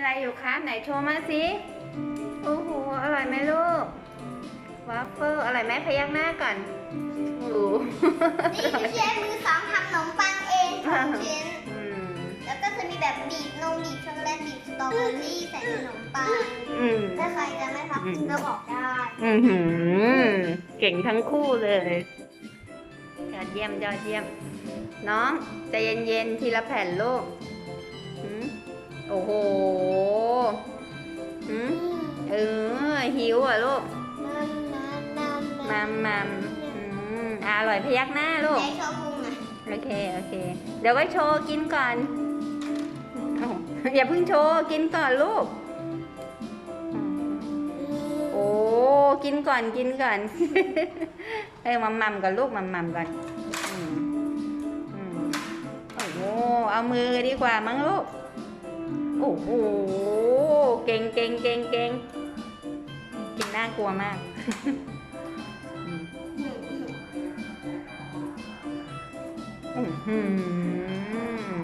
อะไรอยู่คะไหนโชว์มาสิโอ้โหอร่อยไหมลูกวาฟเฟิลอร่อยไหมพยักหน้าก่อนโอ้โหนี่คือเชฟมือสองทำขนมปังเองสองชิ้น อืมแล้วก็จะมีแบบบีบนมบีบช็อกโกแลตบีบสตรอเบอรี่ใส่ในขนมปัง อืมถ้าใครจะไม่พักก็บอกได้ อือหือเก่งทั้งคู่เลยยอดเยี่ยมยอดเยี่ยม น้องใจเย็นๆทีละแผ่นลูกหืมโอ้โหหื หิวอะลูกมัมมัมอืมอะอร่อยพยักหน้าลูกยายชอบพุงนะโอเคโอเค เดี๋ยวไว้โชว์กินก่อนเอ้าอย่าเพิ่งโชว์กินก่อนลูกโอ้กินก่อนกินก่อนเอ้ยมัมมัมก่อนลูกมัมมัมก่อนอืมอืมโอ้โหเอามือดีกว่ามั้งลูกโอ้โหเก่งเก่งเก่งเก่งกิ นน่ากลัวมาก อืมอื้อหือ